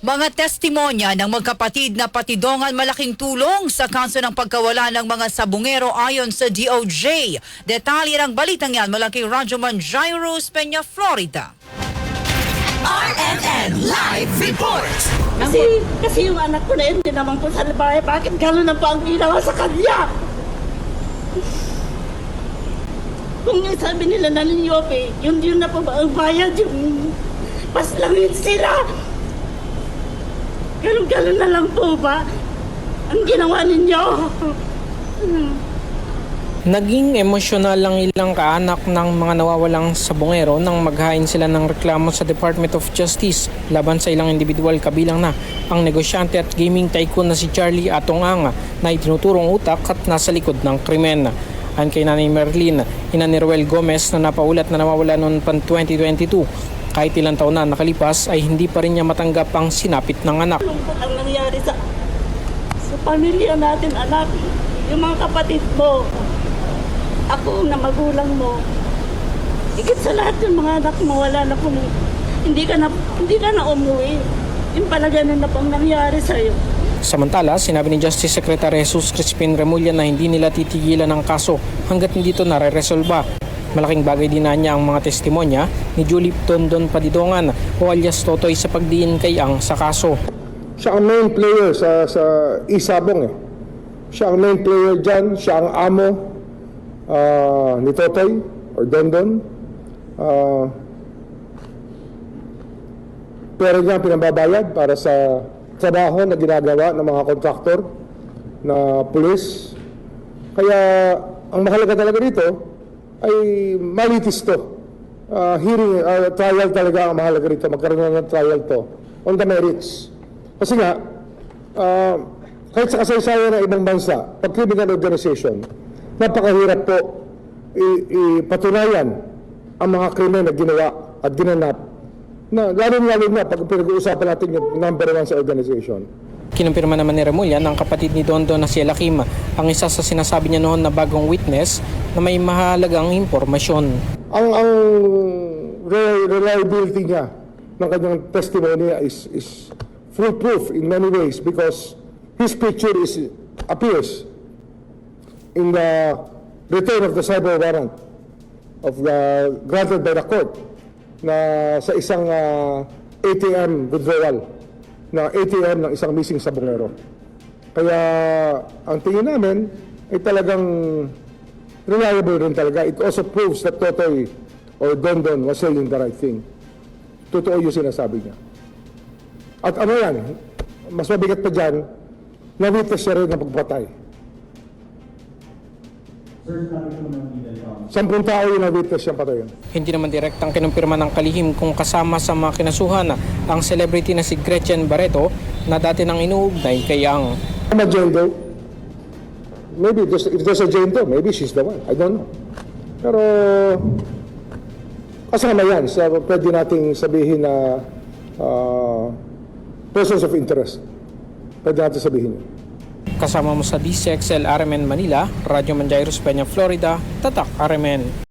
Mga testimonya ng magkapatid na patidongan malaking tulong sa kaso ng pagkawala ng mga sabungero ayon sa DOJ. Detalye ng balitang yan mula kay Rajoman Jairus Peña, Florida. RNN Live Report! Kasi, kasi yung anak ko na yun, hindi naman po sa bahay. Bakit gano'n na pa ang ginawa sa kanya? Kung yung sabi nila na Liope, yun yun na po ba ang bayad, yung paslangin sila. Ganun-ganun na lang po ba ang ginawa ninyo? Naging emosyonal lang ilang kaanak ng mga nawawalang sabongero nang maghain sila ng reklamo sa Department of Justice laban sa ilang individual kabilang na ang negosyante at gaming tycoon na si Charlie Atonganga na itinuturong utak at nasa likod ng krimen. Ayon kay Nanay Merlin, ina ni Ruel Gomez na napaulat na nawawala noon pan 2022. Kahit ilang taon na nakalipas ay hindi pa rin niya matanggap ang sinapit ng anak. Lungkot ang nangyari sa sa pamilya natin, anak. Yung mga kapatid mo, ako na magulang mo, higit sa lahat yung mga anak mo, wala na kung hindi ka na, hindi ka na umuwi. Yung pala ganun na pang nangyari sa'yo. Samantala, sinabi ni Justice Secretary Jesus Crispin Remulla na hindi nila titigilan ang kaso hanggat hindi ito nare-resolba. Malaking bagay din na niya ang mga testimonya ni Julie Tondon Padidongan o alias Totoy sa pagdiin kay Ang sa kaso. Siya ang main player sa sa Isabong eh. Siya ang main player dyan, siya ang amo ah, ni Totoy or Dondon. Ah, pero niya pinababayad para sa trabaho na ginagawa ng mga kontraktor na pulis. Kaya ang mahalaga talaga dito ay malitis to. Ah, hearing, ah, trial talaga ang mahalaga rito. Magkaroon ng trial to on the merits. Kasi nga, ah, kahit sa kasaysayan ng ibang bansa, pag criminal organization, napakahirap po ipatunayan ang mga krimen na ginawa at ginanap na lalo-lalo na pag pinag-uusapan natin yung number one sa organization. Kinumpirma naman ni Remulla ng kapatid ni Dondon na si Lakim ang isa sa sinasabi niya noon na bagong witness na may mahalagang impormasyon. Ang ang re- reliability niya ng kanyang testimony is is foolproof in many ways because his picture is appears in the return of the cyber warrant of the granted by the court na sa isang ah, ATM withdrawal na ATM ng isang missing sabongero. Kaya ang tingin namin ay talagang reliable rin talaga. It also proves that Totoy or Dondon was saying the right thing. Totoo yung sinasabi niya. At ano yan, mas mabigat pa dyan, na-witness siya rin ng pagpatay. Sampung tao yung na-witness siyang patayin. Hindi naman direktang kinumpirma ng kalihim kung kasama sa mga kinasuhan ang celebrity na si Gretchen Barreto na dati nang inuugnay kay Ang. Ang agenda, maybe there's, if there's agenda, maybe she's the one. I don't know. Pero, kasama yan sa pwede nating sabihin na ah, persons of interest. Pwede natin sabihin yun. Kasama mo sa DCXL RMN Manila, Radyo Manjairos Peña, Florida, Tatak RMN.